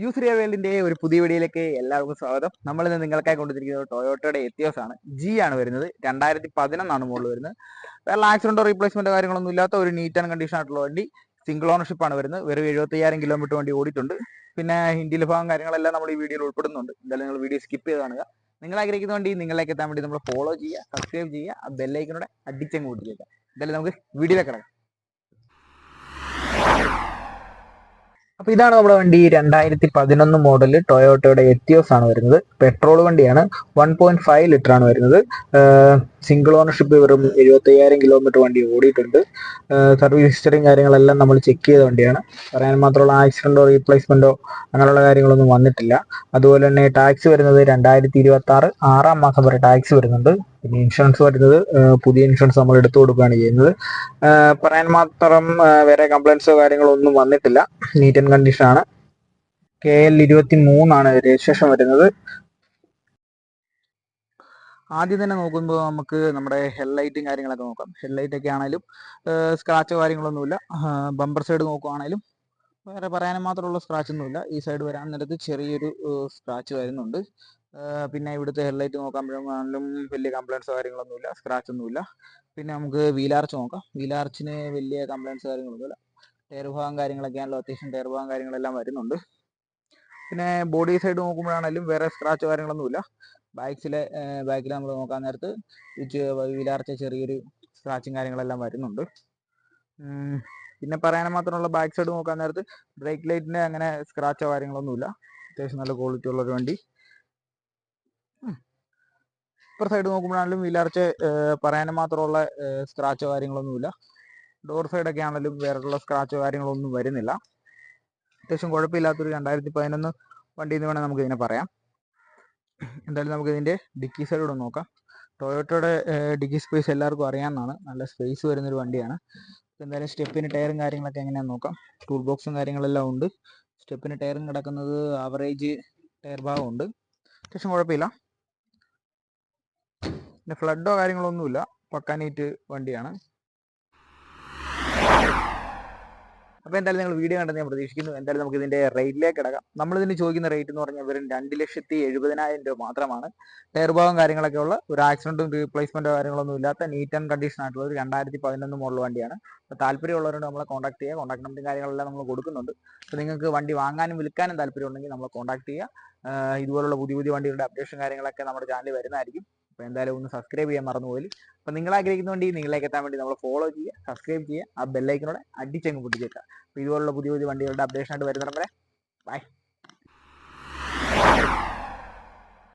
Use വേൾഡിന്റെ ഒരു പുതിയ വീഡിയോയിലേക്ക് എല്ലാവർക്കും സ്വാഗതം. നമ്മൾ ഇന്ന് നിങ്ങൾക്കായി കൊണ്ടുവന്നിരിക്കുന്നത് ടൊയോട്ടയുടെ എത്തിയോസ് ആണ്. ജി ആണ് വരുന്നത്. രണ്ടായിരത്തി പതിനൊന്നാണ് മോഡൽ വരുന്നത്. വേറെ ആക്സിഡന്റോ റീപ്ലേസ്മെന്റോ കാര്യങ്ങളൊന്നും ഇല്ലാത്ത ഒരു നീറ്റ് ആൻഡ് കണ്ടീഷൻ ആയിട്ടുള്ള വണ്ടി. സിംഗിൾ ഓണർഷിപ്പ് ആണ് വരുന്നത്. വെറും എഴുപത്തയ്യായിരം കിലോമീറ്റർ വണ്ടി ഓടിയിട്ടുണ്ട്. പിന്നെ ഹിന്ദിയിലെ ഭാഗം കാര്യങ്ങളെല്ലാം നമ്മൾ ഈ വീഡിയോയിൽ ഉൾപ്പെടുന്നുണ്ട്. എന്തായാലും നിങ്ങൾ വീഡിയോ സ്കിപ്പ് ചെയ്ത് കാണുക. നിങ്ങൾ ആഗ്രഹിക്കുന്ന വണ്ടി നിങ്ങളിലേക്ക് എത്താൻ വേണ്ടി നമ്മൾ ഫോളോ ചെയ്യുക സബ്സ്ക്രൈബ് ചെയ്യുക ബെല്ലൈക്കനോടെ അടിച്ചങ്ങ് കൂട്ടിയേക്കാം എന്തായാലും നമുക്ക് വീഡിയോ കിടക്കാം അപ്പൊ ഇതാണ് നമ്മുടെ വണ്ടി രണ്ടായിരത്തി പതിനൊന്ന് മോഡൽ ടൊയോട്ടയുടെ എത്തിയോസ് ആണ് വരുന്നത്. പെട്രോൾ വണ്ടിയാണ്. വൺ പോയിന്റ് ഫൈവ് ലിറ്റർ ആണ് വരുന്നത് സിംഗിൾ ഓണർഷിപ്പ് വെറും എഴുപത്തയ്യായിരം കിലോമീറ്റർ വണ്ടി ഓടിയിട്ടുണ്ട്. സർവീസ് ഹിസ്റ്ററിയും കാര്യങ്ങളെല്ലാം നമ്മൾ ചെക്ക് ചെയ്ത വണ്ടിയാണ്. പറയാൻ മാത്രമുള്ള ആക്സിഡന്റോ റീപ്ലേസ്മെന്റോ അങ്ങനെയുള്ള കാര്യങ്ങളൊന്നും വന്നിട്ടില്ല. അതുപോലെ തന്നെ ടാക്സ് വരുന്നത് രണ്ടായിരത്തി ഇരുപത്തി ആറ് ആറാം മാസം വരെ ടാക്സ് വരുന്നുണ്ട്. പിന്നെ ഇൻഷുറൻസ് വരുന്നത് പുതിയ ഇൻഷുറൻസ് നമ്മൾ എടുത്തു കൊടുക്കുകയാണ് ചെയ്യുന്നത്. പറയാൻ മാത്രം വേറെ കംപ്ലൈൻസോ കാര്യങ്ങളോ ഒന്നും വന്നിട്ടില്ല. നീറ്റ് ആൻഡ് കണ്ടീഷൻ ആണ്. കെ എൽ ഇരുപത്തി മൂന്നാണ് രജിസ്ട്രേഷൻ വരുന്നത്. ആദ്യം തന്നെ നോക്കുമ്പോൾ നമുക്ക് നമ്മുടെ ഹെഡ്ലൈറ്റും കാര്യങ്ങളൊക്കെ നോക്കാം. ഹെഡ്ലൈറ്റ് ഒക്കെ ആണെങ്കിലും സ്ക്രാച്ചോ കാര്യങ്ങളൊന്നുമില്ല. ബമ്പർ സൈഡ് നോക്കുവാണെങ്കിലും വേറെ പറയാനും മാത്രമുള്ള സ്ക്രാച്ച് ഒന്നുമില്ല ഈ സൈഡ് വരാൻ നേരത്ത് ചെറിയൊരു സ്ക്രാച്ച് വരുന്നുണ്ട്. പിന്നെ ഇവിടുത്തെ ഹെഡ്ലൈറ്റ് നോക്കുമ്പോഴാണെങ്കിലും വലിയ കംപ്ലൈൻസോ കാര്യങ്ങളൊന്നുമില്ല സ്ക്രാച്ച് ഒന്നുമില്ല പിന്നെ നമുക്ക് വീലാർച്ച് നോക്കാം. വീലാർച്ചിന് വലിയ കംപ്ലൈൻസ് കാര്യങ്ങളൊന്നുമില്ല. ടയർ ഭാഗം കാര്യങ്ങളൊക്കെയാണല്ലോ അത്യാവശ്യം ടയർ ഭാഗം കാര്യങ്ങളെല്ലാം വരുന്നുണ്ട്. പിന്നെ ബോഡി സൈഡ് നോക്കുമ്പോഴാണെങ്കിലും വേറെ സ്ക്രാച്ച് കാര്യങ്ങളൊന്നുമില്ല. ബാക്സിലെ ബാക്കിൽ നമ്മൾ നോക്കാൻ നേരത്ത് വീലാർച്ച ചെറിയൊരു സ്ക്രാച്ചും കാര്യങ്ങളെല്ലാം വരുന്നുണ്ട്. പിന്നെ പറയാൻ മാത്രമുള്ള ബാക്ക് സൈഡ് നോക്കാൻ നേരത്ത് ബ്രേക്ക് ലൈറ്റിന്റെ അങ്ങനെ സ്ക്രാച്ചോ കാര്യങ്ങളൊന്നുമില്ല. അത്യാവശ്യം നല്ല ക്വാളിറ്റി ഉള്ളൊരു വണ്ടി. ഇപ്പുറ സൈഡ് നോക്കുമ്പോഴാണെങ്കിലും വീലാർച്ച പറയാനും മാത്രമുള്ള സ്ക്രാച്ചോ കാര്യങ്ങളൊന്നുമില്ല. ഡോർ സൈഡൊക്കെ ആണെങ്കിലും വേറെയുള്ള സ്ക്രാച്ചോ കാര്യങ്ങളൊന്നും വരുന്നില്ല. അത്യാവശ്യം കുഴപ്പമില്ലാത്തൊരു രണ്ടായിരത്തി പതിനൊന്ന് വണ്ടി എന്ന് വേണമെങ്കിൽ നമുക്ക് ഇതിനെ പറയാം. എന്തായാലും നമുക്ക് ഇതിന്റെ ഡിക്കി സൈഡ് കൂടെ നോക്കാം. ടൊയോട്ടയുടെ ഡിക്കി സ്പേസ് എല്ലാവർക്കും അറിയാവുന്നതാണ്. നല്ല സ്പേസ് വരുന്നൊരു വണ്ടിയാണ്. എന്തായാലും സ്റ്റെപ്പിന് ടയറും കാര്യങ്ങളൊക്കെ എങ്ങനെയാണെന്ന് നോക്കാം. ടൂൾ ബോക്സും കാര്യങ്ങളെല്ലാം ഉണ്ട്. സ്റ്റെപ്പിന് ടയറും കിടക്കുന്നത് ആവറേജ് ടയർ ഭാഗമുണ്ട് അത്യാവശ്യം കുഴപ്പമില്ല. പിന്നെ ഫ്ലഡോ കാര്യങ്ങളൊന്നുമില്ല. ഒന്നുമില്ല പക്കാനീറ്റ് വണ്ടിയാണ്. അപ്പോൾ എന്തായാലും നിങ്ങൾ വീഡിയോ കണ്ടെന്ന് ഞാൻ പ്രതീക്ഷിക്കുന്നു. എന്തായാലും നമുക്ക് ഇതിന്റെ റേറ്റിലേക്ക് കിടക്കാം. നമ്മൾ ഇതിന് ചോദിക്കുന്ന റേറ്റ് എന്ന് പറഞ്ഞാൽ വെറും രണ്ട് ലക്ഷത്തി എഴുപതിനായിരം രൂപ മാത്രമാണ്. ടയർ ഭാഗം കാര്യങ്ങളൊക്കെ ഉള്ള ഒരു ആക്സിഡന്റും റീപ്ലേസ്മെന്റോ കാര്യങ്ങളൊന്നും ഇല്ലാത്ത നീറ്റ് ആൻഡ് കണ്ടീഷൻ ആയിട്ടുള്ള ഒരു രണ്ടായിരത്തി പതിനൊന്ന് മോഡൽ വണ്ടിയാണ്. അപ്പോൾ താല്പര്യമുള്ളവരോട് നമ്മളെ കോൺടാക്ട് ചെയ്യുക. കോൺടാക്ട് നമ്പറും കാര്യങ്ങളെല്ലാം നമ്മൾ കൊടുക്കുന്നുണ്ട്. അപ്പോൾ നിങ്ങൾക്ക് വണ്ടി വാങ്ങാനും വിൽക്കാനും താല്പര്യം ഉണ്ടെങ്കിൽ നമ്മളെ കോൺടാക്ട് ചെയ്യുക. ഇതുപോലുള്ള പുതിയ പുതിയ വണ്ടികളുടെ അപ്ഡേഷൻ കാര്യങ്ങളൊക്കെ നമ്മുടെ ചാനലിൽ വരുന്നതായിരിക്കും. അപ്പോൾ എന്തായാലും ഒന്ന് സബ്സ്ക്രൈബ് ചെയ്യാൻ മറന്നുപോയി. അപ്പോൾ നിങ്ങൾ ആഗ്രഹിക്കുന്നുണ്ടെങ്കിൽ നിങ്ങളേക്ക് എത്താൻ വേണ്ടി നമ്മൾ ഫോളോ ചെയ്യുക സബ്സ്ക്രൈബ് ചെയ്യുക ആ ബെല്ലൈക്കനോടെ അടിച്ചങ്ങ് പൊട്ടിച്ചേക്കുക. അപ്പോൾ ഇതുപോലുള്ള പുതിയ പുതിയ വണ്ടികളുടെ അപ്ഡേഷൻ ആയിട്ട് വരുന്നവരെ ബൈ